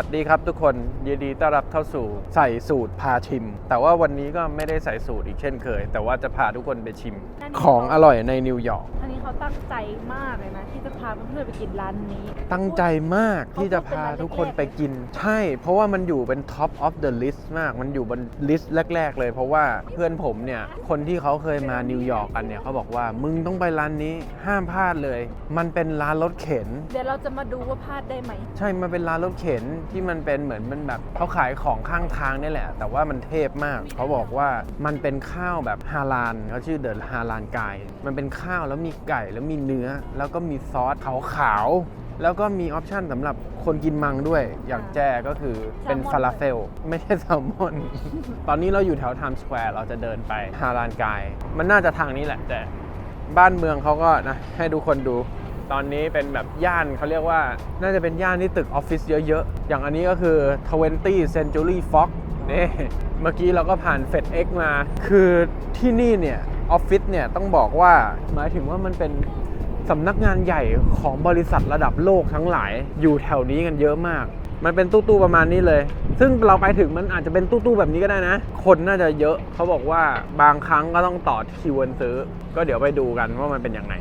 วัสดีครับทุกคนยินดีต้อนรับเข้าสู่ใส่สูตรพาชิม แต่ว่าวันนี้ก็ไม่ได้ใส่สูตรอีกเช่นเคย แต่ว่าจะพาทุกคนไปชิม ของอร่อยในนิวยอร์กอันนี้ เขาตั้งใจมากเลยนะที่จะพาเพื่อนๆไปกินร้านนี้ ตั้งใจมากที่จะพาทุกคนไปกิน ใช่ เพราะว่ามันอยู่เป็น top of the list มาก มันอยู่บนลิสต์แรก ๆ เลย เพราะว่าเพื่อนผมเนี่ย คนที่เขาเคยมานิวยอร์กกันเนี่ยเขาบอกว่ามึงต้องไปร้านนี้ห้ามพลาดเลย มันเป็นร้านรถเข็น เดี๋ยวเราจะมาดูว่าพลาดได้ไหม ใช่ มันเป็นร้านรถเข็นที่มันเป็นเหมือนมันแบบเขาขายของข้างทางนี่แหละ แต่ว่ามันเทพมาก เขาบอกว่ามันเป็นข้าวแบบฮาลานเขาชื่อเดอะฮาลานไก่มันเป็นข้าวแล้วมีไก่แล้วมีเนื้อ แล้วก็มีซอสขาวๆแล้วก็มีออปชั่นสำหรับคนกินมังด้วย อย่างแจ้ก็คือเป็นแซลมอน ฟาลาเฟล ไม่ใช่แซลมอน ตอนนี้เราอยู่แถวไทม์สแควร์เราจะเดินไปฮาลานไก่มันน่าจะทางนี้แหละแต่บ้านเมืองเขาก็นะ ให้ทุกคนดู ตอนนี้เป็นแบบย่านเขาเรียกว่าน่าจะเป็นย่านที่ตึกออฟฟิศเยอะๆ อย่างอันนี้ก็คือ 20 Century Fox นี่ เมื่อกี้เราก็ผ่าน FedEx มา คือที่นี่เนี่ย ออฟฟิศเนี่ยต้องบอกว่าหมายถึงว่ามันเป็นสำนักงานใหญ่ของบริษัทระดับโลกทั้งหลายอยู่แถวนี้กันเยอะมาก มันเป็นตู้ๆประมาณนี้เลย ซึ่งเราไปถึงมันอาจจะเป็นตู้ๆแบบนี้ก็ได้นะ คนน่าจะเยอะเขาบอกว่าบางครั้งก็ต้องต่อคิวกันซื้อ ก็เดี๋ยวไปดูกันว่ามันเป็นยังไง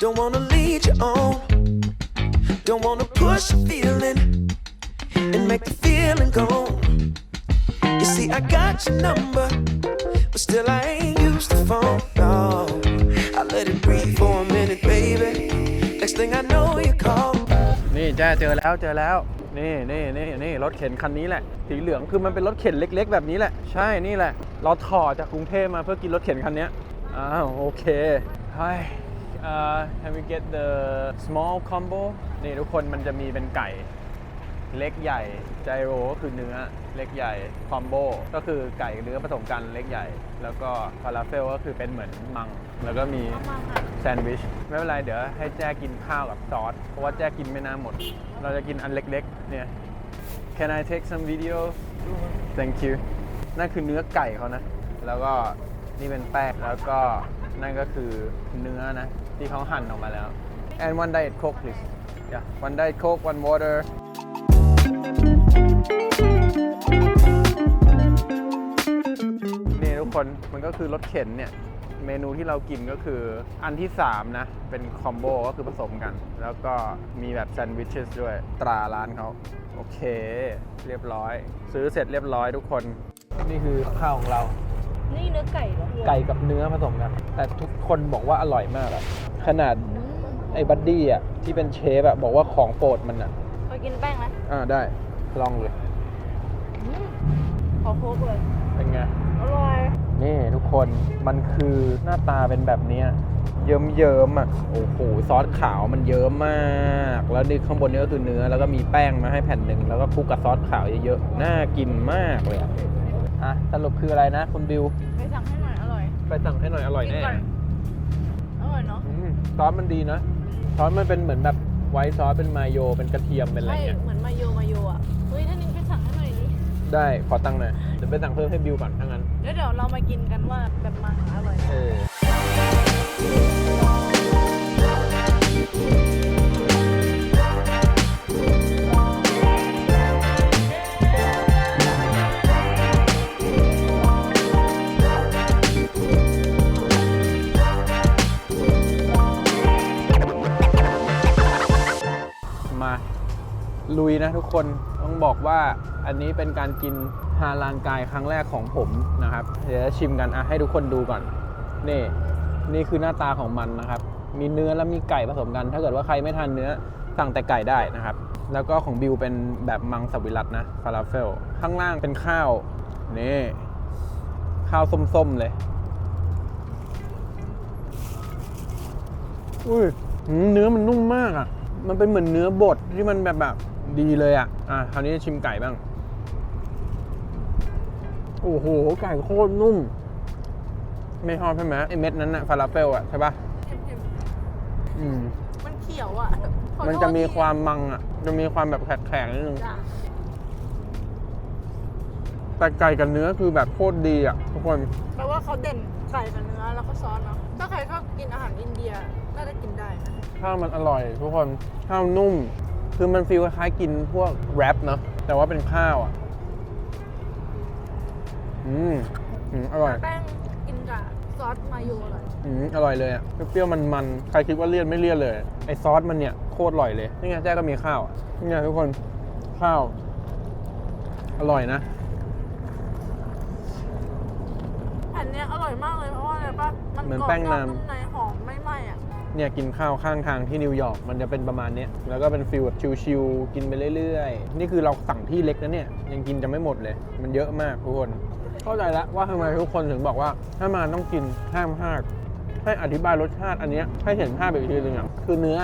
Don't wanna lead you on. Don't wanna push a feeling and make the feeling go. I got your number, but still I ain't used the phone. No, I let it breathe for a minute, baby. Next thing I know, you call. นี่แจ้เจอแล้วเจอแล้ว นี่นี่นี่นี่รถเข็นคันนี้แหละ สีเหลืองคือมันเป็นรถเข็นเล็ก ๆ แบบนี้แหละ ใช่นี่แหละ เราถอจากกรุงเทพมาเพื่อกินรถเข็นคันเนี้ยอ้าวโอเค Hi uh, can we get the small combo นี่ทุกคนมันจะมีเป็นไก่ เล็กใหญ่ไจโรก็คือเนื้อเล็กใหญ่คอมโบก็คือไก่กับเนื้อผสมกันเล็กใหญ่ แล้วก็ฟาลาเฟลก็คือเป็นเหมือนมัง แล้วก็มีเอามาค่ะแซนด์วิชไม่เป็นไรเดี๋ยวให้แจ้กินข้าวกับซอสเพราะว่าแจ้กินไม่น่าหมด เราจะกินอันเล็กๆเนี่ย Can I take some video Thank you นั่นคือเนื้อไก่เขานะ แล้วก็นี่เป็นแป้งแล้วก็นั่นก็คือเนื้อนะ ที่เขาหั่นออกมาแล้ว and one diet coke please yeah one diet coke one water คนมันก็คือรถเข็นเนี่ยเมนูที่เรากินก็คืออันที่ 3 นะ เป็นคอมโบก็คือผสมกัน แล้วก็มีแบบแซนด์วิชด้วยตราร้านเขาโอเค เรียบร้อย ซื้อเสร็จเรียบร้อยทุกคน นี่คือข้าวของเรา นี่เนื้อไก่เหรอไก่กับเนื้อผสมกัน แต่ทุกคนบอกว่าอร่อยมากอะขนาดอืมไอ้บัดดี้อะที่เป็นเชฟอะบอกว่าของโปรดมันอะขอกินแป้งนะอ่าได้ลองเลยอืมขอโค้กเลยเป็นไงอร่อย นี่ทุกคนมันคือหน้าตาเป็นแบบเนี้ยเยิ้มเยิ้มๆอะโอ้โหซอสขาวมันเยิ้มมาก แล้วนี่ข้างบนนี่ก็คือเนื้อ แล้วก็มีแป้งมาให้แผ่นหนึ่งแล้วก็คลุกกับซอสขาวเยอะๆน่ากินมากเลยอะอะสรุปคืออะไรนะคุณบิวไปสั่งให้หน่อยอร่อยไปสั่งให้หน่อยอร่อยกินแน่ก่อนอร่อยเนาะอืมซอสมันดีนะซอสมันเป็นเหมือนแบบไวท์ซอสเป็นมาโยเป็นกระเทียมเป็นอะไรใช่เงี้ยเหมือนมาโยมาโยอะเฮ้ยท่านนินไปสั่งให้หน่อยดิ ได้ขอตังค์หน่อยเดี๋ยวไปสั่งเพิ่มให้บิวก่อนถ้างั้นแล้วเดี๋ยวเรามากินกันว่าแบบมังอร่อยเออมา ลุยนะทุกคนต้องบอกว่า อันนี้เป็นการกินฮาลานกายครั้งแรกของผมนะครับ เดี๋ยวจะชิมกันอะให้ทุกคนดูก่อน นี่ นี่คือหน้าตาของมันนะครับ มีเนื้อและมีไก่ผสมกัน ถ้าเกิดว่าใครไม่ทานเนื้อสั่งแต่ไก่ได้นะครับ แล้วก็ของบิวเป็นแบบมังสวิรัตนะฟาลาเฟล ข้างล่างเป็นข้าว นี่ ข้าวส้มๆเลย อุ้ยเนื้อมันนุ่มมากอะ มันเป็นเหมือนเนื้อบดที่มันแบบแบบดีเลยอะ อะคราวนี้ชิมไก่บ้าง โอ้โห ไก่โคตรนุ่ม ไม่ชอบใช่ไหมไอเม็ดนั้นอะฟาลาเฟลอะใช่ปะเค็มอืมๆมันเขียวอะขอโทษมันจะมีทีความมังอะจะมีความแบบแข็งๆนิดนึง จ้ะแต่ไก่กับเนื้อคือแบบโคตรดีอะทุกคน แปลว่าเขาเด่นไก่กับเนื้อแล้วก็ซอสเนาะ ถ้าใครชอบกินอาหารอินเดีย น่าจะกินได้นะ ข้าวมันอร่อย ทุกคนข้าวนุ่ม คือมันฟีลคล้ายๆกินพวกแรปเนาะแต่ว่าเป็นข้าวอะ อืมอืมอร่อย แป้งกินกับซอสมาโยอร่อยอืมอร่อยเลยอะ เปรี้ยวๆมันๆใครคิดว่าเลี่ยนไม่เลี่ยนเลย ไอซอสมันเนี่ยโคตรอร่อยเลย นี่ไงแจ้ก็มีข้าวอะนี่ไงทุกคน ข้าว อร่อยนะ อันเนี้ยอร่อยมากเลยเพราะว่าอะไรปะมันเหมือนกรอบแป้งนอกนานนุ่มในหอมไม่ไหม้อะ เนี่ยกินข้าวข้างทางที่นิวยอร์กมันจะเป็นประมาณเนี้ยแล้วก็เป็นฟิลแบบชิลๆกินไปเรื่อยๆ นี่คือเราสั่งที่เล็กนะเนี่ยยังกินจะไม่หมดเลย มันเยอะมากทุกคน เข้าใจแล้วว่าทำไมทุกคนถึงบอกว่าถ้ามาต้องกินห้ามพลาดให้อธิบายรสชาติอันเนี้ยให้เห็นภาพอีกทีหนึงอะคือเนื้อ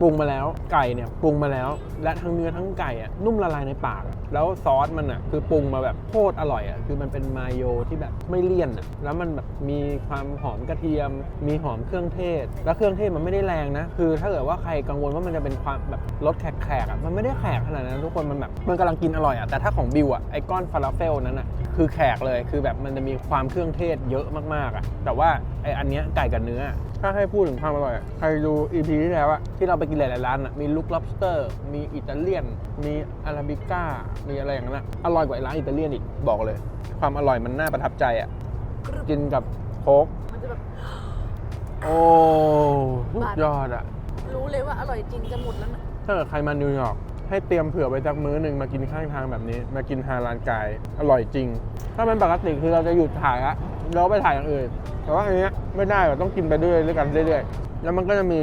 ปรุงมาแล้วไก่เนี่ยปรุงมาแล้ว และทั้งเนื้อทั้งไก่อะนุ่มละลายในปาก แล้วซอสมันอะคือปรุงมาแบบโคตรอร่อยอะคือมันเป็นมายโยที่แบบไม่เลี่ยนอะแล้วมันแบบมีความหอมกระเทียม มีหอมเครื่องเทศ แล้วเครื่องเทศมันไม่ได้แรงนะคือ ถ้าเกิดว่าใครกังวลว่ามันจะเป็นความแบบรสแขกๆอะมันไม่ได้แขกขนาดนั้นทุกคนมันแบบมันกำลังกินอร่อยอะแต่ถ้าของบิวอะไอ้ก้อนฟาลาเฟลนั้นอะคือแขกเลยคือแบบมันจะมีความเครื่องเทศเยอะมากๆอะแต่ว่าไอ้อันเนี้ยไก่กับเนื้อ ถ้าให้พูดถึงความอร่อยอะใครดู EP ที่แล้วอะที่เราไปกินหลายๆร้านอะมีลูก lobster มีอิตาเลียน มีอาราบิก้า มีอะไรอย่างนั้นอะอร่อยกว่าไอ้ร้านอิตาเลียนอีกบอกเลย ความอร่อยมันน่าประทับใจอะกินกับโค้กมันจะแบบ โอ้สุดยอดอะรู้เลยว่าอร่อยจริงจะหมดแล้วนะถ้าเกิดใครมานิวยอร์กให้เตรียมเผื่อไว้สักมื้อหนึ่งมากินข้างทางแบบนี้ มากินฮาลานกาย อร่อยจริง ถ้าเป็นปกติคือเราจะหยุดถ่ายละ เราไปถ่ายอย่างอื่น แต่ว่าอันนี้ไม่ได้เราต้องกินไปด้วยด้วยกันเรื่อยๆ แล้วมันก็จะมี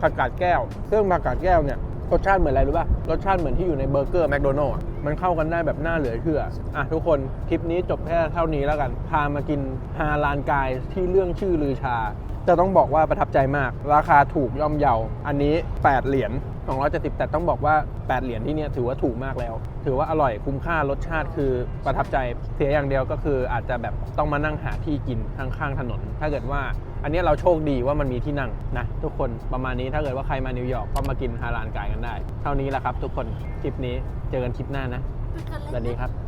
ผักกาดแก้ว ซึ่งผักกาดแก้วเนี่ยรสชาติเหมือนอะไรรู้ป่ะ รสชาติเหมือนที่อยู่ในเบอร์เกอร์แมคโดนัลล์มันเข้ากันได้แบบน่าเหลือเชื่อ อะทุกคน คลิปนี้จบแค่เท่านี้แล้วกัน พามากินฮาลานกายที่เรื่องชื่อลือชา จะต้องบอกว่าประทับใจมาก ราคาถูกย่อมเยา อันนี้ 8 เหรียญ 270 แต่ต้องบอกว่า 8 เหรียญที่เนี่ยถือว่าถูกมากแล้ว ถือว่าอร่อยคุ้มค่ารสชาติคือประทับใจเสียอย่างเดียวก็คืออาจจะแบบต้องมานั่งหาที่กินข้างๆถนน ถ้าเกิดว่าอันเนี้ยเราโชคดีว่ามันมีที่นั่งนะทุกคนประมาณนี้ถ้าเกิดว่าใครมานิวยอร์กก็มากินฮาลานกายกันได้ เท่านี้แหละครับ ทุกคนคลิปนี้เจอกันคลิปหน้านะสวัสดีครับ